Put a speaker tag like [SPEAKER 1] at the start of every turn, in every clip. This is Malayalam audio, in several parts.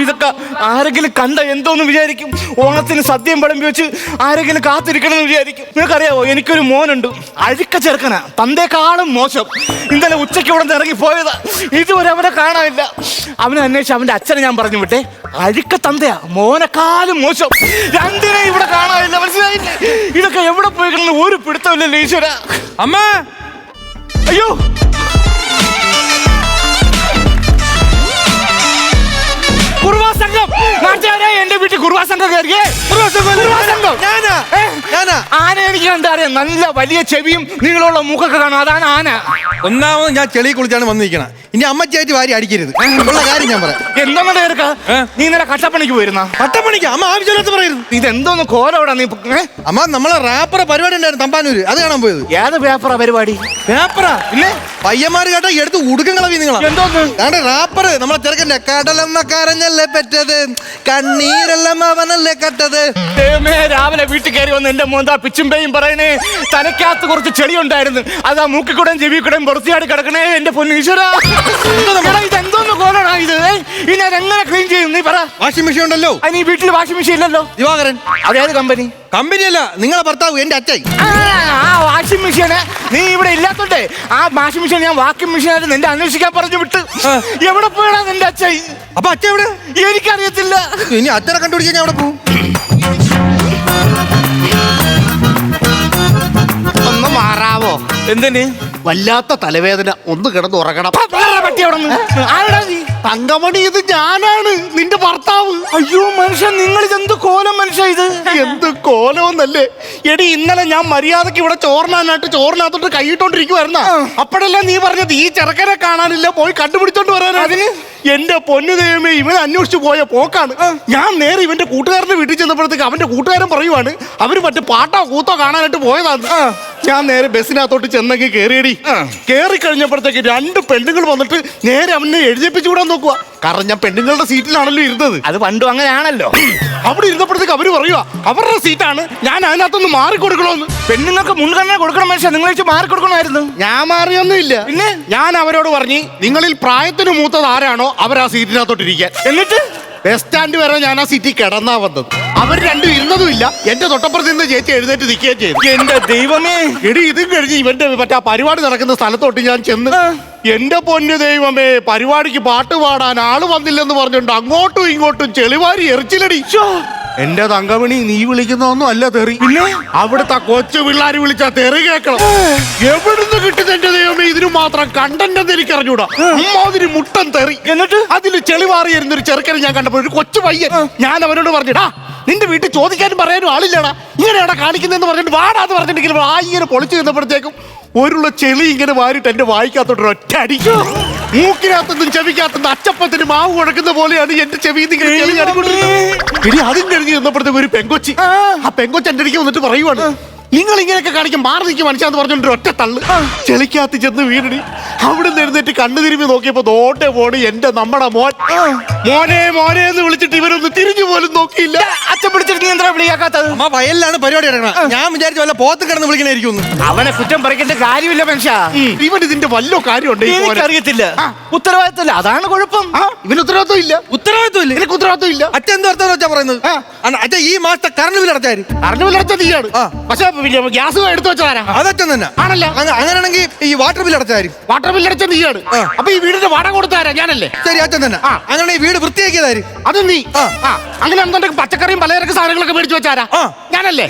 [SPEAKER 1] ഇതൊക്കെ ആരെങ്കിലും കണ്ട എന്തോന്ന് വിചാരിക്കും? ഓണത്തിന് സദ്യം പടം വെച്ച് ആരെങ്കിലും കാത്തിരിക്കണം എന്ന് വിചാരിക്കും. നിനക്കറിയാവോ എനിക്കൊരു മോനുണ്ട്. അഴുക്ക ചെറുക്കനാ. തന്തേക്കാളും മോശം. ഇന്നലെ ഉച്ചയ്ക്ക് ഇവിടെ നിന്ന് ഇറങ്ങി പോയതാ. ഇതുവരെ അവനെ കാണാനില്ല. അവനെ അന്വേഷിച്ച് അവന്റെ അച്ഛനെ ഞാൻ പറഞ്ഞു വിട്ടെ. അഴുക്ക തന്തയാ. മോനെക്കാളും മോശം. രണ്ടിനെ ഇവിടെ കാണാനില്ല. മനസ്സിലായില്ലേ? ഇതൊക്കെ എവിടെ പോയി കിടന്ന് ഒരു പിടുത്തമില്ലല്ലോ ഈശ്വര.
[SPEAKER 2] അമ്മ!
[SPEAKER 1] അയ്യോ! എന്റെ വീട്ടിൽ കുറുവാസംഘം കയറിയേ. കുറുവാ സംഘം
[SPEAKER 2] ഞാനാ? ഞാനാ.
[SPEAKER 1] ആന എനിക്ക് എന്താ അറിയാം? നല്ല വലിയ ചെവിയും നീളമുള്ള മൂക്കൊക്കെ കാണാം. അതാണ് ആന.
[SPEAKER 2] ഒന്നാമത് ഞാൻ ചെളി കുളിച്ചാണ് വന്നിരിക്കണം. ഇനി അമ്മച്ചായിട്ട് വാരി അടിക്കരുത്. ഉള്ള കാര്യം ഞാൻ പറയാം.
[SPEAKER 1] എന്താണ് കേൾക്ക നീ ഇന്നലെ കട്ടപ്പണിക്ക് പോയിരുന്ന?
[SPEAKER 2] പട്ടപ്പണിക്ക് അമ്മ ആവശ്യമില്ലാത്ത പറയരുത്
[SPEAKER 1] ഇതെന്തോന്ന് കോലോടാ നീ ഏ?
[SPEAKER 2] അമ്മ നമ്മളെ റാപ്പറ പരിപാടി ഉണ്ടായിരുന്നു തമ്പാനൂര്. അത് കാണാൻ പോയത്.
[SPEAKER 1] ഏത് പേപ്പറാ പരിപാടി?
[SPEAKER 2] പേപ്പറാ
[SPEAKER 1] ഇല്ലേ
[SPEAKER 2] പയ്യന്മാർ കേട്ടാ എടുത്ത് ഉടുക്കങ്ങളവി നിങ്ങളാ.
[SPEAKER 1] എന്തോന്ന്?
[SPEAKER 2] അതാണ്ട് റാപ്പർ നമ്മളെ ചെറുക്കന്റെ കടലെന്ന കരഞ്ഞല്ലേ പെറ്റത്? കണ്ണീരെല്ലാം അവനല്ലേ കട്ടത്?
[SPEAKER 1] ദൈവമേ, രാവിലെ വീട്ടിൽ കയറി വന്ന് എന്റെ മോന്താ പിച്ചുമ്പേയും പറയണേ തലക്കകത്ത് കുറച്ച് ചെടി ഉണ്ടായിരുന്നു അതാ ആ മൂക്കിക്കൂടെയും ചെവി കൂടെയും പുറത്തിയാടി കിടക്കണേ എന്റെ പൊന്നീശ്വര ഇതെന്തോന്ന് കോലടാ ഇത്? ഇനി ഞാൻ എങ്ങനെ ക്ലീൻ ചെയ്യും? നീ പറ.
[SPEAKER 2] വാഷിംഗ് മെഷീൻ ഉണ്ടല്ലോ.
[SPEAKER 1] അതിന് ഈ വീട്ടിൽ വാഷിംഗ് മെഷീൻ ഇല്ലല്ലോ.
[SPEAKER 2] ദിവാകരൻ.
[SPEAKER 1] അതേത് കമ്പനി
[SPEAKER 2] കമ്പനിയല്ല നിങ്ങളെ ഭർത്താവ് എന്റെ അച്ഛൻ.
[SPEAKER 1] ആ വാഷിംഗ് മെഷീന് നീ ഇവിടെ ഇല്ലാത്തോണ്ടേ ആ വാഷിംഗ് മെഷീൻ ഞാൻ വാഷിംഗ് മെഷീനായിട്ട് നിന്റെ അന്വേഷിക്കാൻ പറഞ്ഞു വിട്ട്. എവിടെ പോയടാ നിന്റെ അച്ഛൻ?
[SPEAKER 2] അപ്പൊ അച്ഛൻ എവിടെ?
[SPEAKER 1] എനിക്കറിയത്തില്ല.
[SPEAKER 2] ഇനി അച്ഛനെ കണ്ടുപിടിക്കാൻ ഞാൻ അവിടെ പോകും
[SPEAKER 3] ഒന്ന് മാറാവോ?
[SPEAKER 1] എന്തിന്?
[SPEAKER 3] വല്ലാത്ത തലവേദന. ഒന്ന് കിടന്ന് ഉറങ്ങണം. തങ്കമണി ഇത് ഞാനാണ്. നിന്റെ ഭർത്താവ്.
[SPEAKER 1] അയ്യോ മനുഷ്യൻ നിങ്ങൾ എന്ത് കോലം മനുഷ്യ ഇത്?
[SPEAKER 3] എന്ത് കോലമെന്നല്ലേ? എടി ഇന്നലെ ഞാൻ മര്യാദയ്ക്ക് ഇവിടെ ചോറിനാനായിട്ട് ചോറിനകത്തോട്ട് കൈയിട്ടോണ്ടിരിക്കുവായിരുന്ന. അപ്പോഴല്ലേ നീ പറഞ്ഞത് ഈ ചെറുക്കനെ കാണാനില്ല പോയി കണ്ടുപിടിച്ചോണ്ട് വരാൻ അതിന്? എന്റെ പൊന്നു ദൈവമേ ഇവൻ അന്വേഷിച്ചു പോയ പോക്കാണ്. ഞാൻ നേരെ ഇവന്റെ കൂട്ടുകാരന്റെ വീട്ടിൽ ചെന്നപ്പോഴത്തേക്ക് അവന്റെ കൂട്ടുകാരൻ പറയുവാണ് അവർ മറ്റേ പാട്ടോ കൂത്തോ കാണാനായിട്ട് പോയതാണ് ഞാൻ നേരെ ബസ്സിനകത്തോട്ട് ചെന്നെങ്കിൽ കയറിയടി കയറി കഴിഞ്ഞപ്പോഴത്തേക്ക് രണ്ട് പെണ്ണുങ്ങൾ വന്നിട്ട് നേരെ അവനെ എഴുതിപ്പിച്ചു വിടാൻ നോക്കുക കാരണം ഞാൻ പെണ്ണുങ്ങളുടെ സീറ്റിലാണല്ലോ ഇരുന്നത്.
[SPEAKER 1] അത് പണ്ടും അങ്ങനെയാണല്ലോ.
[SPEAKER 3] അവിടെ ഇരുന്നപ്പോഴത്തേക്ക് അവർ പറയുക അവരുടെ സീറ്റാണ് ഞാൻ അതിനകത്തൊന്ന് മാറി കൊടുക്കണോന്ന്
[SPEAKER 1] പെണ്ണുങ്ങൾക്ക് മുൻഗണന കൊടുക്കണം മനുഷ്യ നിങ്ങൾ വെച്ച് മാറി കൊടുക്കണമായിരുന്നു
[SPEAKER 3] ഞാൻ മാറിയൊന്നും ഇല്ല
[SPEAKER 1] പിന്നെ?
[SPEAKER 3] ഞാൻ അവരോട് പറഞ്ഞു നിങ്ങളിൽ പ്രായത്തിന് മൂത്തത് ആരാണോ അവർ ആ സീറ്റിനകത്തോട്ടിരിക്കാൻ.
[SPEAKER 1] എന്നിട്ട്?
[SPEAKER 3] ബസ് സ്റ്റാൻഡ് വരെ ഞാൻ ആ സീറ്റിൽ കിടന്നാ വന്നത്. അവർ രണ്ടും ഇരുന്നതും ഇല്ല. എന്റെ തൊട്ടപ്പുറത്ത് നിന്ന് ചേച്ചി എഴുന്നേറ്റ് നിൽക്കുകയും ചെയ്തു.
[SPEAKER 1] എന്റെ ദൈവമേ.
[SPEAKER 3] എടി ഇതും കഴിഞ്ഞ് ഇവന്റെ മറ്റേ ആ പരിപാടി നടക്കുന്ന സ്ഥലത്തോട്ട് ഞാൻ ചെന്ന് എന്റെ പൊന്നു ദൈവമേ പരിപാടിക്ക് പാട്ട് പാടാൻ ആൾ വന്നില്ലെന്ന് പറഞ്ഞുകൊണ്ട് അങ്ങോട്ടും ഇങ്ങോട്ടും ചെളിവാരി എറിച്ചിലടി എന്റെ തങ്കമണി നീ വിളിക്കുന്നൊന്നും അല്ല തെറി. പിന്നെ? അവിടുത്തെ കൊച്ചു പിള്ളാര് വിളിച്ച തെറി കേക്കണം. എവിടുന്ന് കിട്ടുന്ന എന്റെ ദൈവമേ? ഇതിനു മാത്രം കണ്ടന്റ് എന്ന് എനിക്ക് അറിഞ്ഞൂടാ അമ്മാതിരി മുട്ടൻ തെറി.
[SPEAKER 1] എന്നിട്ട്?
[SPEAKER 3] അതിൽ ചെളിവാറി ഇരുന്നൊരു ചെറുക്കനെ ഞാൻ കണ്ടപ്പോൾ ഒരു കൊച്ചു പയ്യൻ ഞാൻ അവനോട് പറഞ്ഞിടാ നിന്റെ വീട്ടിൽ ചോദിക്കാനും പറയാനും ആളില്ലടാ. ഇങ്ങനെയാടാ കാണിക്കുന്നതെന്ന് പറഞ്ഞിട്ട് വാടാന്ന് പറഞ്ഞിട്ടുണ്ടെങ്കിൽ ആ ഇങ്ങനെ പൊളിച്ചു ചെന്നപ്പോഴത്തേക്കും ഒരുള്ള ചെളി ഇങ്ങനെ വാരിട്ട് എന്റെ വായിക്കാത്തോട്ട് ഒറ്റ അടിക്കും. മൂക്കിനകത്തൊന്നും ചെവിക്കകത്തൊന്നും അച്ചപ്പത്തിന് മാവ് കുഴക്കുന്ന പോലെയാണ് എന്റെ ചെവി ഇങ്ങനെ ചെളി ചാടിക്കൊണ്ടിരുന്നത്. ഇനി അതും കഴിഞ്ഞ് ചെന്നപ്പോഴത്തേക്ക് ഒരു പെങ്കൊച്ചി. ആ. പെങ്കൊച്ചി എന്റെ അടിക്ക് വന്നിട്ട് പറയുവാണ്. നിങ്ങൾ ഇങ്ങനെയൊക്കെ കാണിക്കും മാറി നിൽക്കും മനുഷ്യാന്ന് പറഞ്ഞിട്ട് ഒറ്റ തള്ളു. ചെളിക്കകത്ത് ചെന്ന് വീണടി. അവിടെ നിന്ന് എഴുന്നേറ്റ് കണ്ണു തിരുമ്പി നോക്കിയപ്പോ ദോട്ടെ പോണ് എന്റെ നമ്മുടെ മോൻ. മോനെ മോനെ എന്ന് വിളിച്ചിട്ട് ഇവരൊന്ന് തിരിഞ്ഞു പോലും നോക്കിയില്ല.
[SPEAKER 1] അച്ഛൻ പിടിച്ചിട്ട് നീ എന്താ വിളിയാക്കാത്തത്?
[SPEAKER 2] അമ്മ വയലിലാണ് പരിപാടി നടക്കണം. ഞാൻ വിചാരിച്ചു വല്ല പോത്ത് കിടന്ന് വിളിക്കണായിരിക്കും
[SPEAKER 1] അവനെ കുറ്റം പറിക്കേണ്ട കാര്യമില്ല മനുഷ്യ.
[SPEAKER 3] ഇവൻ ഇതിന്റെ വല്ലോ കാര്യമുണ്ട് അറിയത്തില്ല.
[SPEAKER 1] എനിക്കറിയത്തില്ല. ഉത്തരവാദിത്തമില്ല. അതാണ് കുഴപ്പം.
[SPEAKER 3] ഇവന് ഉത്തരവാദിത്വം ഇല്ല.
[SPEAKER 2] ഉത്തരവാദിത്വം ഇല്ല
[SPEAKER 3] എനിക്ക് ഉത്തരവാദിത്വം ഇല്ല.
[SPEAKER 2] അച്ഛൻ എന്താ അർത്ഥം വെച്ചാ പറയുന്നത്. അച്ഛൻ ഈ മാസത്തെ കറണ്ട് ബിൽ അടച്ചാര്?
[SPEAKER 3] അറിഞ്ഞു നീയാണ്.
[SPEAKER 2] തീയാണ്
[SPEAKER 3] പക്ഷെ ഗ്യാസ് എടുത്തു വെച്ചതാരാ?
[SPEAKER 2] അതച്ഛൻ തന്നെ.
[SPEAKER 3] ആണല്ലോ?
[SPEAKER 2] അങ്ങനെയാണെങ്കിൽ ഈ വാട്ടർ ബിൽ അടച്ചാരും
[SPEAKER 3] വാട്ടർ ബിൽ അടച്ച നീയാണ്. അപ്പൊ ഈ വീടിന്റെ വാടക കൊടുത്താരാ ഞാനല്ലേ?
[SPEAKER 2] ശരി അച്ഛൻ തന്നെ. അങ്ങനെ ഈ വീട് വൃത്തിയാക്കിയതാര്
[SPEAKER 3] അത് നീ? അങ്ങനെ എന്തുണ്ടെങ്കിൽ പച്ചക്കറിയും പലചരക്ക് സാധനങ്ങളൊക്കെ മേടിച്ചു വെച്ചാരാ. ഞാനല്ലേ?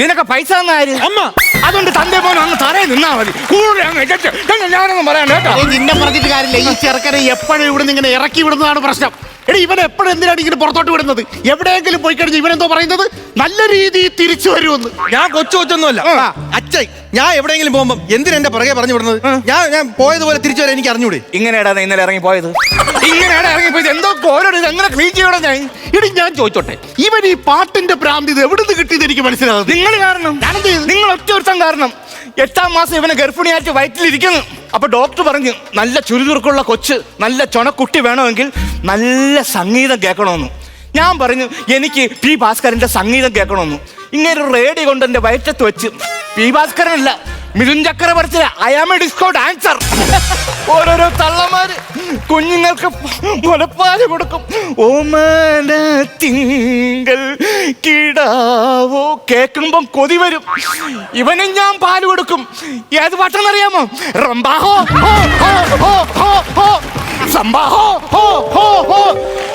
[SPEAKER 1] ഇതിനൊക്കെ പൈസ തന്ന ആര്?
[SPEAKER 2] അമ്മ.
[SPEAKER 1] അതുകൊണ്ട് തന്റെ മോൻ അങ്ങ് തറയിൽ നിന്നാ മതി. കൂടെ അങ്ങ് ഞാനൊന്നും പറയാൻ കേട്ടോ.
[SPEAKER 3] നിന്നെ പറഞ്ഞിട്ട് കാര്യമില്ല. ഈ ചെറുക്കനെ എപ്പോഴും ഇവിടെ ഇങ്ങനെ ഇറക്കി വിടുന്നതാണ് പ്രശ്നം. എടി ഇവൻ എപ്പോഴും എന്തിനാണ് ഇങ്ങനെ പുറത്തോട്ട് വിടുന്നത്? എവിടെയെങ്കിലും പോയി കഴിഞ്ഞ് ഇവനെന്തോ പറയുന്നത്? നല്ല രീതിയിൽ തിരിച്ചു വരുമെന്ന്.
[SPEAKER 2] ഞാൻ കൊച്ചു കൊച്ചൊന്നുമല്ല.
[SPEAKER 3] ആ.
[SPEAKER 2] അച്ഛൻ ഞാൻ എവിടെയെങ്കിലും പോകുമ്പോ എന്തിനാ എന്റെ പുറകെ പറഞ്ഞു വിടുന്നത്? ഞാൻ ഞാൻ പോയതുപോലെ തിരിച്ചു വരാൻ എനിക്ക് അറിഞ്ഞൂടെ?
[SPEAKER 1] ഇങ്ങനെയാടാ നീ ഇന്നലെ ഇറങ്ങി പോയത് ഇങ്ങനെയാണ് ഇറങ്ങി പോയത് എന്തോ കോലോട് ഇത് എങ്ങനെ ക്ലീൻ ചെയ്യണം ഞാൻ?
[SPEAKER 3] ഇടി ഞാൻ ചോദിച്ചോട്ടെ ഇവൻ ഈ പാട്ടിന്റെ പ്രാന്തി ഇത് എവിടുന്ന് കിട്ടിയത് എനിക്ക് മനസ്സിലാകുന്നത്
[SPEAKER 1] നിങ്ങൾ കാരണം.
[SPEAKER 3] ഞാനെന്ത് ചെയ്തു?
[SPEAKER 1] നിങ്ങൾ ഒറ്റ ഒരുത്തം കാരണം. എട്ടാം മാസം ഇവനെ ഗർഭിണിയായിട്ട് വയറ്റിലിരിക്കുന്നു. അപ്പൊ ഡോക്ടർ പറഞ്ഞു നല്ല ചുരുതുറുക്കുള്ള കൊച്ച് നല്ല ചൊണക്കുട്ടി വേണമെങ്കിൽ നല്ല സംഗീതം കേൾക്കണമെന്ന്. ഞാൻ പറഞ്ഞു എനിക്ക് പി ഭാസ്കരന്റെ സംഗീതം കേൾക്കണമെന്ന്. ഇങ്ങനെ ഒരു റേഡിയോ കൊണ്ട് എന്റെ വയറ്റത്ത് വെച്ച് പി ഭാസ്കരനല്ല മിഥുൻ ചക്രവർത്തി അയാമ ഡിസ്കോ ഡാൻസർ ഓരോരോ തള്ളമാര് കുഞ്ഞുങ്ങൾക്ക് മുലപ്പാൽ കൊടുക്കും. ഓമന തിങ്കൾ കിടാവോ? കേൾക്കുമ്പം കൊതി വരും. ഇവനും ഞാൻ പാൽ കൊടുക്കും. ഏത് പാട്ടെന്നറിയാമോ? റംബാഹോ ഹോ, ഹോ, ഹോ, ഹോ.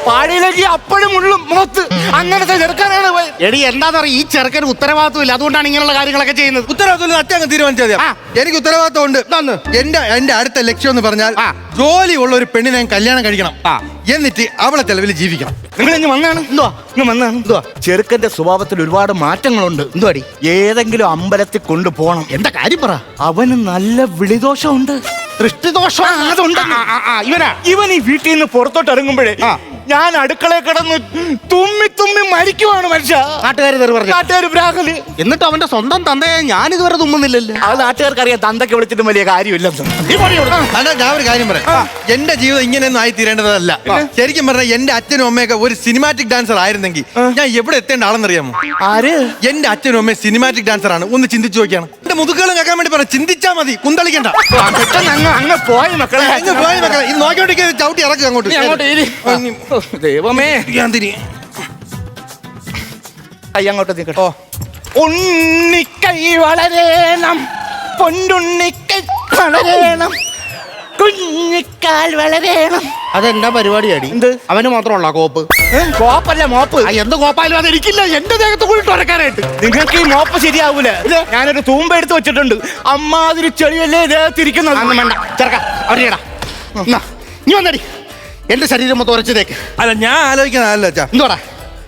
[SPEAKER 1] പാടിയിലേക്ക് അപ്പോഴും ഉള്ളും മുഖത്ത് അങ്ങനത്തെ ചെറുക്കാനാണ്.
[SPEAKER 3] എടി എന്താണെന്നറിയ ഈ ചെറുക്കന് ഉത്തരവാദിത്വമില്ല. അതുകൊണ്ടാണ് ഇങ്ങനെയുള്ള കാര്യങ്ങളൊക്കെ ചെയ്യുന്നത്.
[SPEAKER 2] ഉത്തരവാദിത്വം അച്ഛൻ അങ്ങ് തീരുമാനിച്ചാൽ മതി.
[SPEAKER 3] ആ.
[SPEAKER 2] എനിക്ക് ഉത്തരവാദിത്വം ഉണ്ട് എന്റെ എന്റെ അടുത്ത ലക്ഷ്യം എന്ന് പറഞ്ഞാൽ
[SPEAKER 3] ആ.
[SPEAKER 2] ജോലിയുള്ള ഒരു പെണ്ണിനെ ഞാൻ കല്യാണം കഴിക്കണം.
[SPEAKER 3] ആ.
[SPEAKER 2] എന്നിട്ട് അവളെ ചെലവിൽ ജീവിക്കണം.
[SPEAKER 1] നിങ്ങൾ ഇങ്ങ് വന്നാണ്?
[SPEAKER 3] എന്തുവാ?
[SPEAKER 1] ഇങ്ങ് വന്നാണ്?
[SPEAKER 3] എന്തുവാ?
[SPEAKER 1] ചെറുക്കന്റെ സ്വഭാവത്തിൽ ഒരുപാട് മാറ്റങ്ങളുണ്ട്.
[SPEAKER 3] എന്തുവാടി?
[SPEAKER 1] ഏതെങ്കിലും അമ്പലത്തിൽ കൊണ്ടുപോകണം.
[SPEAKER 3] എന്താ കാര്യം പറ?
[SPEAKER 1] അവന് നല്ല വിളിദോഷമുണ്ട്.
[SPEAKER 3] ദൃഷ്ടിദോഷം
[SPEAKER 1] അതുണ്ട്.
[SPEAKER 3] ഇവനാ.
[SPEAKER 1] ഇവൻ ഈ വീട്ടിൽ നിന്ന് പുറത്തോട്ട് ഇറങ്ങുമ്പോഴേ ഞാൻ അടുക്കളയിൽ കിടന്ന് തുമ്മി തുമ്മി മരിക്കുവാണ് മനുഷ്യ.
[SPEAKER 3] നാട്ടുകാർ പറഞ്ഞു.
[SPEAKER 1] നാട്ടുകാർ പ്രാകൽ
[SPEAKER 3] എന്നിട്ട് അവന്റെ സ്വന്തം തന്തയെ ഞാൻ ഇതുവരെ തുമ്മുന്നില്ലല്ലോ.
[SPEAKER 1] അത് നാട്ടുകാർക്ക് അറിയാം തന്തയ്ക്ക് വിളിച്ചിട്ട് വലിയ കാര്യമില്ലെന്ന്
[SPEAKER 2] ഞാൻ ഒരു കാര്യം പറയാം. എന്റെ ജീവിതം ഇങ്ങനെയൊന്നും ആയി തീരേണ്ടതല്ല ശരിക്കും പറഞ്ഞാൽ എന്റെ അച്ഛനും അമ്മയൊക്കെ ഒരു സിനിമാറ്റിക് ഡാൻസർ ആയിരുന്നെങ്കിൽ ഞാൻ എവിടെ എത്തേണ്ട ആളെന്നറിയാമോ?
[SPEAKER 1] ആര്?
[SPEAKER 2] എന്റെ അച്ഛനും അമ്മയും സിനിമാറ്റിക് ഡാൻസർ ആണ്. ഒന്ന് ചിന്തിച്ചു നോക്കിയാണ്. എന്റെ മുതുക്കുകൾ കേൾക്കാൻ വേണ്ടി പറഞ്ഞു ചിന്തിച്ചാ മതി. കുന്തളിക്കണ്ട.
[SPEAKER 1] ആ, പെട്ടെന്ന് അങ്ങ് അങ്ങ് പോയി മക്കളെ.
[SPEAKER 2] അങ്ങ് പോയി മക്കളെ. ചവിട്ടി ഇറക്കുക അങ്ങോട്ട്.
[SPEAKER 1] നീ അങ്ങോട്ട് ഇരി. ഓ, ദൈവമേ.
[SPEAKER 2] ഞാൻ തിരി.
[SPEAKER 1] കൈ അങ്ങോട്ട് നീക്കട്ടെ
[SPEAKER 2] ഓ.
[SPEAKER 1] ഉണ്ണിക്കൈ വളരേണം. പൊന്നുണ്ണിക്കൈ വളരേണം. കുഞ്ഞിക്കാൽ വളരേണം.
[SPEAKER 3] അതെന്താ പരിപാടിയാടി
[SPEAKER 1] എന്ത്?
[SPEAKER 3] അവന് മാത്രമുള്ള കോപ്പ്.
[SPEAKER 1] കോപ്പല്ല മോപ്പ്.
[SPEAKER 3] ആ, എന്ത് കോപ്പായാലും അത് എനിക്കില്ല. എന്റെ ദേഹത്ത് കൂടി തുറക്കാനായിട്ട്
[SPEAKER 1] നിങ്ങൾക്ക് ഈ മോപ്പ് ശരിയാവൂല. ഞാനൊരു തൂമ്പ എടുത്ത് വെച്ചിട്ടുണ്ട്. അമ്മാതിരി ചെളിയല്ലേ ദേഹത്തിരിക്കുന്നത്
[SPEAKER 3] അന്ന് വേണ്ട. ചെറുക്ക അവരിടാ നീ വന്നടി. എന്റെ ശരീരം മൊത്തം ഉറച്ചതേക്ക്
[SPEAKER 2] അല്ല ഞാൻ ആലോചിക്കുന്നതല്ല അച്ഛാ.
[SPEAKER 3] എന്തുവാടാ?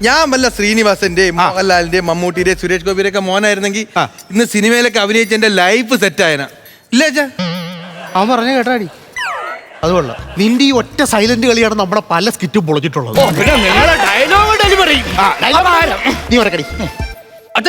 [SPEAKER 2] ഞാൻ വല്ല ശ്രീനിവാസന്റെ മോഹൻലാലിന്റെ മമ്മൂട്ടിയുടെ സുരേഷ് ഗോപിയുടെ ഒക്കെ മോനായിരുന്നെങ്കിൽ
[SPEAKER 3] ആ.
[SPEAKER 2] ഇന്ന് സിനിമയിലൊക്കെ അഭിനയിച്ച എന്റെ ലൈഫ് സെറ്റ് ആയന. ഇല്ലേ അച്ഛാ?
[SPEAKER 3] അവൻ പറഞ്ഞ കേട്ടാടി. അതുകൊള്ള നിന്റെ ഈ ഒറ്റ സൈലന്റ് കളിയാണ് നമ്മുടെ പല സ്കിറ്റും പൊളിച്ചിട്ടുള്ളത്.
[SPEAKER 1] ഓ, പിന്നെ നിങ്ങളെ ഡയലോഗ് ഡെലിവറി
[SPEAKER 3] നീ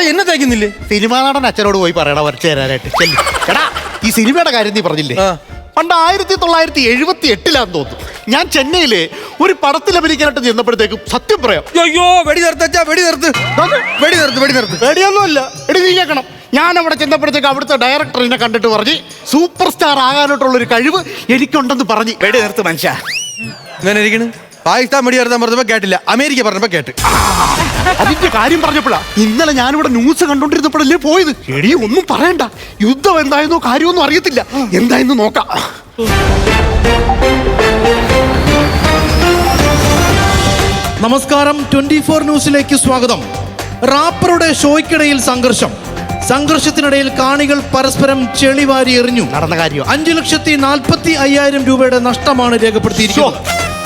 [SPEAKER 2] എന്നെ തേക്കുന്നില്ലേ?
[SPEAKER 3] സിനിമാ നടൻ അച്ഛനോട് പോയി പറയണ വരച്ചു തരാനായിട്ട്. ചെല്ലു. എടാ ഈ സിനിമയുടെ കാര്യം നീ പറഞ്ഞില്ലേ?
[SPEAKER 2] ആ.
[SPEAKER 3] പണ്ട് ആയിരത്തി തൊള്ളായിരത്തി എഴുപത്തി എട്ടിലാന്ന് തോന്നുന്നു. ഞാൻ ചെന്നൈയിലെ ഒരു പടത്തിൽ അഭിനയിക്കാനായിട്ട് ചെന്നപ്പോഴത്തേക്കും സത്യം പറയാം.
[SPEAKER 2] അയ്യോ വെടി നിർത്തു അച്ഛാ വെടി നിർത്ത് വെടി നിർത്ത് വെടി നിർത്ത്
[SPEAKER 3] പേടിയൊന്നുമല്ല എടി നീ കേൾക്കണം. ഞാൻ അവിടെ ചെന്നപ്പോഴത്തേക്ക് അവിടുത്തെ ഡയറക്ടർ എന്നെ കണ്ടിട്ട് പറഞ്ഞ് സൂപ്പർ സ്റ്റാർ ആകാനായിട്ടുള്ള ഒരു കഴിവ് എനിക്കുണ്ടെന്ന് പറഞ്ഞ്.
[SPEAKER 1] വെടി നിർത്ത് മനുഷ്യ.
[SPEAKER 2] ഇങ്ങനെ ഇരിക്കണ്? പാകിസ്ഥാൻ വെടി നിർത്താൻ പറഞ്ഞപ്പോ കേട്ടില്ല. അമേരിക്ക പറഞ്ഞപ്പോ കേട്ട്.
[SPEAKER 3] അതിന്റെ കാര്യം പറഞ്ഞപ്പോഴാ ഇന്നലെ ഞാനിവിടെ ന്യൂസ് കണ്ടോണ്ടിരുന്നപ്പോഴല്ലേ പോയത്. എടി ഒന്നും പറയണ്ട. യുദ്ധം എന്തായെന്നോ കാര്യമൊന്നും അറിയത്തില്ല. എന്തായെന്ന് നോക്കാം.
[SPEAKER 4] നമസ്കാരം. ട്വന്റി ഫോർ ന്യൂസിലേക്ക് സ്വാഗതം. റാപ്പറുടെ ഷോയ്ക്കിടയിൽ സംഘർഷം. സംഘർഷത്തിനിടയിൽ കാണികൾ പരസ്പരം ചെളിവാരി എറിഞ്ഞു
[SPEAKER 3] നടന്ന കാര്യം
[SPEAKER 4] അഞ്ചു ലക്ഷത്തി നാൽപ്പത്തി അയ്യായിരം രൂപയുടെ നഷ്ടമാണ് രേഖപ്പെടുത്തിയിരിക്കുന്നത്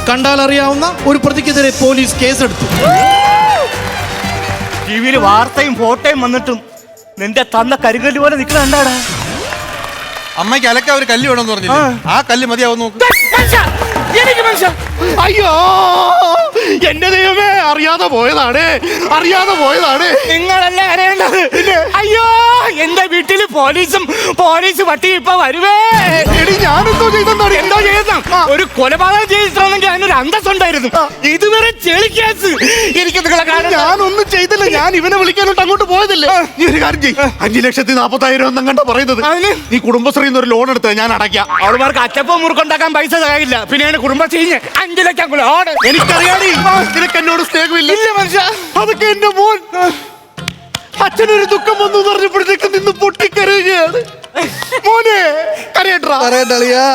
[SPEAKER 4] കണ്ടാൽ അറിയാവുന്ന ഒരു പ്രതിക്കെതിരെ പോലീസ് കേസെടുത്തു
[SPEAKER 1] ടി വിയിൽ വാർത്തയും ഫോട്ടോയും വന്നിട്ടും നിന്റെ തന്ന കരുകൽ പോലെ നിൽക്കുന്ന എന്താടാ
[SPEAKER 2] അമ്മയ്ക്ക് അലക്ക ഒരു കല്ല് വേണമെന്ന് പറഞ്ഞില്ലേ ആ കല്ല് മതിയാവും നോക്ക്
[SPEAKER 1] എനിക്ക് മനുഷ്യ
[SPEAKER 3] അയ്യോ എന്റെ ദൈവമേ അറിയാതെ പോയതാണ് അറിയാതെ പോയതാണ്.
[SPEAKER 1] നിങ്ങളല്ലേ അറിയേണ്ടത്? അയ്യോ എന്റെ വീട്ടിൽ പോലീസും പോലീസ് പട്ടി ഇപ്പൊ വരുവേ.
[SPEAKER 3] എടി ഞാൻ എന്തോ ചെയ്തോ
[SPEAKER 1] എന്തോ ചെയ്ത ഒരു കൊലപാതകം ചെയ്തിട്ടുണ്ടെങ്കിൽ അതിനൊരു അന്തസ്സുണ്ടായിരുന്നു. ഇതുവരെ ചെളി കേസ്. എനിക്ക് നിങ്ങളെ
[SPEAKER 3] ഞാനൊന്നും ചെയ്തില്ല. ഞാൻ ഇവനെ വിളിക്കാനോട്ട് അങ്ങോട്ട് പോയതല്ലേ? നീ ഒരു കാര്യം ചെയ്യ്. അഞ്ചു ലക്ഷത്തി നാപ്പത്തായിരം ഒന്നും കണ്ട പറയുന്നത്. നീ കുടുംബശ്രീന്ന് ഒരു ലോൺ എടുത്ത് ഞാൻ അടയ്ക്കാം.
[SPEAKER 1] അവളുമാർക്ക് അച്ചപ്പം മുറുക്കുണ്ടാക്കാൻ പൈസ തകയില്ല പിന്നെയാണ് കുടുംബശ്രീ അഞ്ചു ലക്ഷം കൂടെ ഓട്.
[SPEAKER 3] എനിക്കറിയാടി. നിനക്ക് എന്നോട് സ്നേഹമില്ല.
[SPEAKER 1] ഇല്ല മനുഷ്യ.
[SPEAKER 3] അതൊക്കെ എന്റെ മോൻ. അച്ഛനൊരു ദുഃഖം വന്നു പറഞ്ഞപ്പോഴത്തേക്ക് നിന്ന് പൊട്ടിക്കരയുകയാണ്. മോനെ കരയട്ടാ
[SPEAKER 2] പറയട്ടളിയാ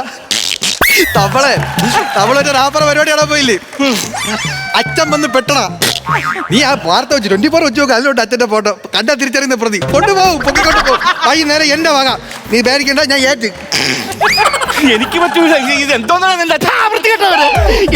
[SPEAKER 2] തവളെ തവളൊരു റാപ്പറ പരിപാടിയാണോ പോയില്ലേ? അച്ഛൻ വന്ന് പെട്ടണ. നീ ആ വാർത്ത വെച്ച് ട്വന്റി ഫോർ വെച്ച് നോക്കുക അതിലോട്ട് അച്ഛന്റെ ഫോട്ടോ കണ്ടാ തിരിച്ചറിയുന്ന പ്രതി. കൊണ്ടുപോകും പൊക്കിക്കൊണ്ട് പോകും. വൈകുന്നേരം എന്റെ വക നീ പേടിക്കണ്ട ഞാൻ ഏറ്റ്.
[SPEAKER 1] എനിക്ക് പറ്റൂല ഇത് ഇത് എന്തോന്നാണ് നിന്റെ അച്ഛൻ
[SPEAKER 3] വൃത്തികെട്ടവര്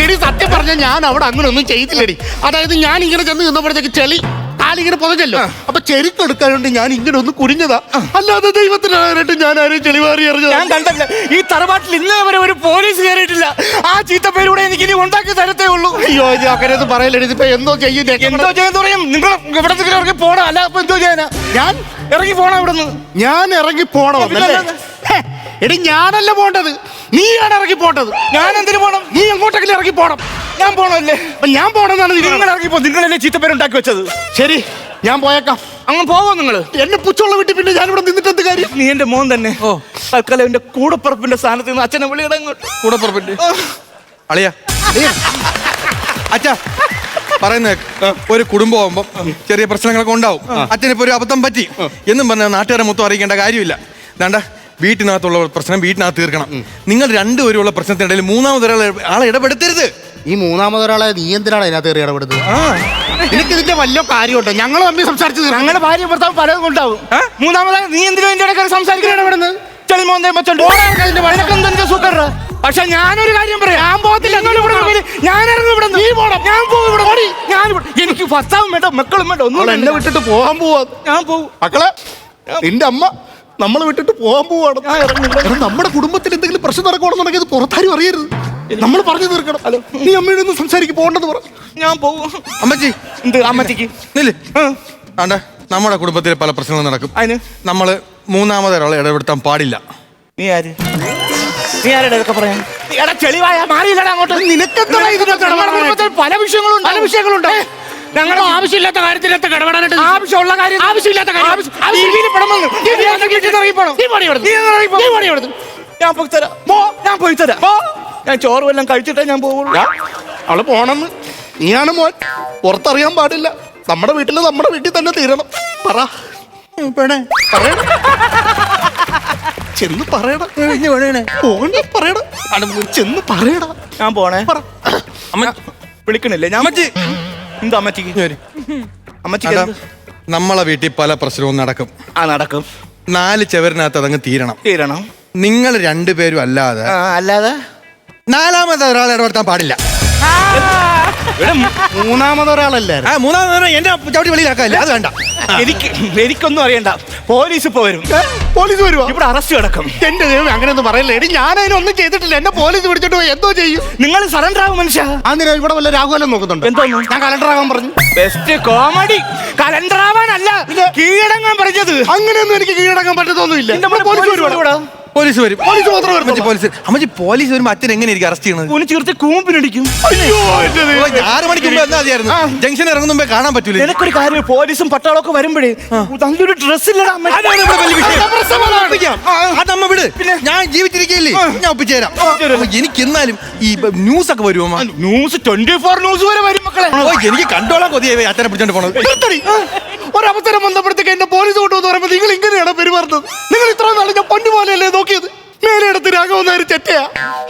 [SPEAKER 3] എടി സത്യം പറഞ്ഞ ഞാൻ അവിടെ അങ്ങനെ ഒന്നും ചെയ്തില്ലടി. അതായത് ഞാൻ ഇങ്ങനെ ചെന്ന് നിന്നപ്പോഴത്തേക്ക് ചെളി കാലിങ്ങനെ പുതച്ചല്ലോ. അപ്പൊ ചെരുക്കെടുക്കാനുണ്ട് ഞാൻ ഇങ്ങനെ ഒന്ന് കുനിഞ്ഞതാ. അല്ലാതെ ദൈവത്തിനായിട്ട് ഞാൻ ആരെയും ചെളിവാറി
[SPEAKER 1] ഞാൻ
[SPEAKER 3] എറിഞ്ഞതാ
[SPEAKER 1] കണ്ടല്ല. ഈ തറവാട്ടിൽ ഇന്നേ വരെ ഒരു പോലീസ് കയറിയിട്ടില്ല. ആ ചീത്ത പേരൂടെ എനിക്ക് ഇനി ഉണ്ടാക്കി തരത്തേ ഉള്ളൂ.
[SPEAKER 3] അയ്യോ ഇത് അങ്ങനെ ഒന്നും പറയല്ലേ ഇതിപ്പോ എന്തോ ചെയ്യും
[SPEAKER 1] എന്തോ ചെയ്യാൻ തുടങ്ങും നിങ്ങൾ ഇവിടെ ഇറങ്ങി പോണം അല്ല അപ്പൊ എന്തോ ചെയ്യാനാ?
[SPEAKER 3] ഞാൻ
[SPEAKER 1] ഇറങ്ങി പോണം ഇവിടെ നിന്ന്
[SPEAKER 3] ഞാൻ ഇറങ്ങി പോണോ? എടി ഞാനല്ല പോണ്ടത് നീയാണ് ഇറങ്ങി പോണ്ടത്
[SPEAKER 1] ഞാൻ എന്തിനു പോണം?
[SPEAKER 3] നീ എങ്ങോട്ടെങ്കിലും ഇറങ്ങി പോണം.
[SPEAKER 1] ഞാൻ പോണല്ലേ
[SPEAKER 3] അപ്പൊ ഞാൻ പോണെന്നാണ്
[SPEAKER 1] നിങ്ങൾ ഇറങ്ങി പോ. നിങ്ങളല്ലേ ചീത്തപ്പേരുണ്ടാക്കി വെച്ചത്?
[SPEAKER 3] ശരി ഞാൻ പോയേക്കാം.
[SPEAKER 1] അങ്ങ് പോവോ നിങ്ങൾ
[SPEAKER 3] എന്നെ പുച്ചുള്ള വീട്ടിൽ പിന്നെ ഞാൻ ഇവിടെ നിന്നിട്ട് എന്ത് കാര്യം?
[SPEAKER 1] നീ എന്റെ മോൻ തന്നെ. ഓ. തൽക്കാലം എന്റെ കൂടപ്പുറപ്പിന്റെ സ്ഥാനത്ത് നിന്ന് അച്ഛനെ വിളിയുടെ
[SPEAKER 2] കൂടപ്പുറപ്പിന്റെ? അളിയ. അച്ഛാ പറയുന്ന ഒരു കുടുംബം ആവുമ്പോ ചെറിയ പ്രശ്നങ്ങളൊക്കെ ഉണ്ടാവും. അച്ഛനിപ്പോ ഒരു അബദ്ധം പറ്റി. എന്നും പറഞ്ഞ നാട്ടുകാരെ മൊത്തം അറിയിക്കേണ്ട കാര്യമില്ല. വേണ്ട വീട്ടിനകത്തുള്ള പ്രശ്നം വീട്ടിനകത്ത് തീർക്കണം. നിങ്ങൾ രണ്ടുപേരുള്ള പ്രശ്നത്തിനിടയിൽ മൂന്നാമതൊരാളെ ആളെ ഇടപെടുത്തരുത്.
[SPEAKER 3] ഈ മൂന്നാമതൊരാളെ നീ എന്തിനാണ് അതിനകത്ത് കയറി ഇടപെടുന്നത്? എനിക്ക് ഇതിന്റെ വലിയ കാര്യമുണ്ടോ. ഞങ്ങൾ തമ്മിൽ സംസാരിച്ചത്
[SPEAKER 1] ഞങ്ങളുടെ ഭാര്യ ഭർത്താവ് പലതും ഉണ്ടാവും മൂന്നാമതായി നീ എന്തിനും എന്റെ ഇടയ്ക്ക് സംസാരിക്കാൻ ഇടപെടുന്നത്? പക്ഷെ ഞാനൊരു കാര്യം പറയാം. ഞാൻ പോകത്തില്ല. ഞാൻ ഇറങ്ങും ഇവിടെ നീ പോണം. ഞാൻ പോകും ഇവിടെ ഓടി. ഞാൻ ഇവിടെ- എനിക്ക് ഭർത്താവും വേണ്ട മക്കളും വേണ്ട. ഒന്നും
[SPEAKER 3] എന്നെ വിട്ടിട്ട് പോകാൻ പോവാ.
[SPEAKER 1] ഞാൻ പോകും
[SPEAKER 3] മക്കളെ നിന്റെ അമ്മ നമ്മളെ വിട്ടിട്ട് പോകാൻ പോവാണ്. നമ്മുടെ കുടുംബത്തിൽ എന്തെങ്കിലും പ്രശ്നം നടക്കണമെന്നുണ്ടെങ്കിൽ അത് പുറത്താരും അറിയരുത്. നമ്മൾ പറഞ്ഞു തീർക്കണം. നീ അമ്മയുടെ ഒന്ന് സംസാരിക്ക് പോകണ്ടെന്ന് പറ.
[SPEAKER 1] ഞാൻ പോകും
[SPEAKER 2] അമ്മച്ചി.
[SPEAKER 1] എന്ത് അമ്മച്ചിക്ക്?
[SPEAKER 2] നില്ല്. ആണ്ട നമ്മുടെ കുടുംബത്തിൽ പല പ്രശ്നങ്ങളും നടക്കും.
[SPEAKER 1] അതിന്?
[SPEAKER 2] നമ്മൾ മൂന്നാമതൊരാളെ ഇടപെടുത്താൻ പാടില്ല.
[SPEAKER 1] നീ ആര്? നീ ആരുടെ ഇതൊക്കെ പറയാൻ? എടാ ചെളിവായ മാറിയില്ലടാ അങ്ങോട്ട്.
[SPEAKER 3] നിനക്കെന്താ ഇതിനകത്ത്
[SPEAKER 1] പല വിഷയങ്ങളുണ്ട്.
[SPEAKER 3] പല വിഷയങ്ങളുണ്ട്.
[SPEAKER 1] ഞങ്ങൾ
[SPEAKER 3] ആവശ്യമില്ലാത്ത കാര്യത്തിനകത്ത് ഇടപെടാനായിട്ട്
[SPEAKER 1] ആവശ്യമുള്ള കാര്യം
[SPEAKER 3] ആവശ്യമില്ലാത്ത കാര്യം.
[SPEAKER 1] വീട്ടിൽ. ഞാൻ പോയി തരാം. പോ. ഞാൻ പോയി തരാം. പോ. ഞാൻ ചോറ് വല്ലതും കഴിച്ചിട്ടേ ഞാൻ പോകുള്ളൂ
[SPEAKER 3] അവൾ പോണെന്ന്. നീയാണ് മോൻ. പുറത്തറിയാൻ പാടില്ല. നമ്മുടെ വീട്ടിൽ നമ്മുടെ വീട്ടിൽ തന്നെ തീരണം. പറ. ചെന്ന് പറയണം. അട, ചെന്ന് പറയടാ
[SPEAKER 1] ഞാൻ പോണേ.
[SPEAKER 3] പറ.
[SPEAKER 2] അമ്മ
[SPEAKER 1] വിളിക്കണില്ലേ ഞാൻ എന്താ അമ്മച്ചിക്ക്? അമ്മച്ചിക്ക് എന്ത്?
[SPEAKER 2] നമ്മളെ വീട്ടിൽ പല പ്രശ്നവും നടക്കും.
[SPEAKER 1] ആ നടക്കും.
[SPEAKER 2] നാല് ചെവരിനകത്ത് അതങ്ങ് തീരണം.
[SPEAKER 1] തീരണം.
[SPEAKER 2] നിങ്ങൾ രണ്ടുപേരും അല്ലാതെ
[SPEAKER 1] ആ, അല്ലാതെ?
[SPEAKER 2] നാലാമത് ഒരാൾ ഇടപെടുത്താൻ പാടില്ല.
[SPEAKER 1] ഇവിടെ മൂ-
[SPEAKER 3] മൂന്നാമതൊരാളല്ലേ?
[SPEAKER 2] ആ മൂന്നാമത് എന്റെ ചവിട്ടി വെളിയിലാക്കാല്ലേ അത് വേണ്ട.
[SPEAKER 1] എനിക്ക് എനിക്കൊന്നും അറിയണ്ട. പോലീസ് ഇപ്പൊ വരും.
[SPEAKER 3] പോലീസ് വരുവാ.
[SPEAKER 1] ഇവിടെ അറസ്റ്റ് കിടക്കും.
[SPEAKER 3] എന്റെ ദൈവം അങ്ങനെയൊന്നും പറയല്ലേ. എടി ഞാൻ അതിനൊന്നും ചെയ്തിട്ടില്ല. എന്നെ പോലീസ് പിടിച്ചിട്ട് പോയി. എന്തോ ചെയ്യും?
[SPEAKER 1] നിങ്ങൾ സറണ്ടർ ആകും മനുഷ്യ.
[SPEAKER 3] അന്നിനാ ഇവിടെ വല്ല രാഘവലം നോക്കുന്നുണ്ട്?
[SPEAKER 1] എന്തോ?
[SPEAKER 3] ഞാൻ കലണ്ടർ ആകാൻ പറഞ്ഞു.
[SPEAKER 1] ബെസ്റ്റ് കോമഡി കലണ്ടർ ആവാനല്ല കീഴടങ്ങാൻ പറഞ്ഞത്.
[SPEAKER 3] അങ്ങനെയൊന്നും എനിക്ക് കീഴടങ്ങാൻ പറ്റത്തൊന്നുമില്ല. ഇല്ല പോലീസ്
[SPEAKER 1] പോലീസ്
[SPEAKER 2] വരും.
[SPEAKER 3] പോലീസ് മാത്രം
[SPEAKER 2] അമ്മച്ചി. പോലീസ് അമ്മച്ചി പോലീസ് വരുമ്പോ അച്ഛൻ എങ്ങനെ ഇരിക്കും അറസ്റ്റ് ചെയ്യണത്?
[SPEAKER 1] പോലീസ് ചീർത്തി കൂമ്പിനടിക്കും
[SPEAKER 3] അയ്യോ എന്റെ ദൈവമേ.
[SPEAKER 2] ഓ, ആറ് മണിക്ക് മുമ്പ് എന്നാ മതിയായിരുന്നു. ജംഗ്ഷൻ ഇറങ്ങുന്ന മുമ്പേ കാണാൻ പറ്റൂല.
[SPEAKER 1] നിനക്കൊരു കാര്യം പോലീസും പട്ടാളൊക്കെ വരുമ്പോഴേ നല്ലൊരു ഡ്രസ് ഇല്ലടാ അമ്മേ.
[SPEAKER 2] അതാണ് ഇവിടെ വലിയ വിഷയം.
[SPEAKER 3] അതാ
[SPEAKER 2] ഒപ്പിക്കാം. അതമ്മ വിട്. ഞാൻ ജീവിച്ചിരിക്കയില്ലേ ഞാൻ ഒപ്പിച്ചു തരാം അപ്പൊ എനിക്ക് എന്നാലും ഈ ന്യൂസ് ഒക്കെ വരുമോ
[SPEAKER 1] ന്യൂസ് ട്വന്റി ഫോർ ന്യൂസ് വരെ വരും മക്കളെ.
[SPEAKER 2] ഓ എനിക്ക് കണ്ടോളാം കൊതിയായി. അച്ഛനെ പിടിച്ചോണ്ട് പോണത്.
[SPEAKER 3] നിർത്തടി. ഒരവസരം വന്നപ്പോഴത്തേക്ക് എന്നെ പോലീസ് കൊണ്ടുവന്ന് പറയുമ്പോൾ നിങ്ങൾ ഇങ്ങനെയാണ് പെരുമാറുന്നത്? നിങ്ങൾ ഇത്ര നല്ല ഞാൻ പൊന്നു പോലെയല്ലേ നോക്കിയത്? മേലെടുത്ത് രാഘവം രാഘവൻ നായർ ചെറ്റയാ.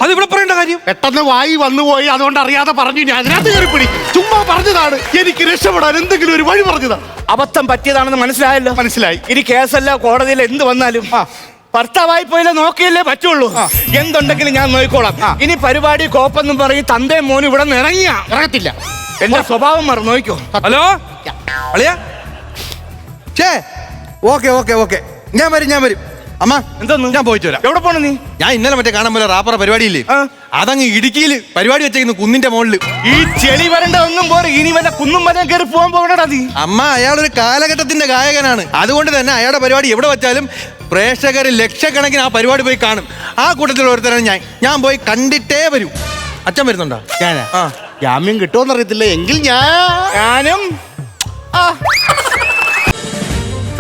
[SPEAKER 2] അത് ഇവിടെ പറയേണ്ട കാര്യം.
[SPEAKER 3] പെട്ടെന്ന് വായി വന്നുപോയി അതുകൊണ്ട് അറിയാതെ പറഞ്ഞു ഞാൻ അതിനകത്ത് കയറിപ്പിടി. ചുമ്മാ പറഞ്ഞതാണ് എനിക്ക് രക്ഷപ്പെടാൻ എന്തെങ്കിലും ഒരു വഴി പറഞ്ഞതാ
[SPEAKER 1] അബദ്ധം പറ്റിയതാണെന്ന് മനസ്സിലായല്ലോ?
[SPEAKER 3] മനസ്സിലായി.
[SPEAKER 1] ഇനി കേസല്ല കോടതിയിൽ എന്ത് വന്നാലും. ഭർത്താവായി പോയില്ല നോക്കിയല്ലേ പറ്റുള്ളൂ. എന്തുണ്ടെങ്കിലും ഞാൻ നോക്കിക്കോളാം. ഇനി പരിപാടി കോപ്പെന്നും പറയും തന്തേ മോനും ഇവിടെ നിന്ന് ഇറങ്ങിയ
[SPEAKER 3] ഇറങ്ങത്തില്ല.
[SPEAKER 1] എന്റെ സ്വഭാവം മറന്നു നോക്കോ
[SPEAKER 2] ഹലോ? അളിയാ? ഛേ ഓക്കെ ഓക്കെ ഓക്കെ. ഞാൻ വരും ഞാൻ വരും. അമ്മ
[SPEAKER 1] എന്തോന്ന്?
[SPEAKER 2] ഞാൻ പോയിട്ട് വരാം.
[SPEAKER 1] എവിടെ പോണ നീ?
[SPEAKER 2] ഞാൻ ഇന്നലെ മറ്റേ കാണാൻ പോലെ റാപ്പറ പരിപാടിയില്ലേ?
[SPEAKER 1] ആ.
[SPEAKER 2] അതങ്ങ് ഇടുക്കിയിൽ പരിപാടി വെച്ചേക്കുന്നു കുന്നിന്റെ മുകളിൽ
[SPEAKER 1] ഈ ചെളി വരണ്ട ഒന്നും പോരെ. ഇനി വല്ല കുന്നും വരെ കയറി പോകാൻ പോകണടാ നീ.
[SPEAKER 2] അമ്മ അയാളൊരു കാലഘട്ടത്തിന്റെ ഗായകനാണ്. അതുകൊണ്ട് തന്നെ അയാളുടെ പരിപാടി എവിടെ വെച്ചാലും പ്രേക്ഷകർ ലക്ഷക്കണക്കിന് ആ പരിപാടി പോയി കാണും. ആ കൂട്ടത്തിൽ ഒരുത്തരാണ് ഞാൻ. ഞാൻ പോയി കണ്ടിട്ടേ വരൂ. അച്ഛൻ വരുന്നുണ്ടോ?
[SPEAKER 3] ഞാനാ?
[SPEAKER 2] ആ.
[SPEAKER 3] ജാമ്യം കിട്ടുമെന്നറിയത്തില്ല എങ്കിൽ ഞാൻ
[SPEAKER 1] ഞാനും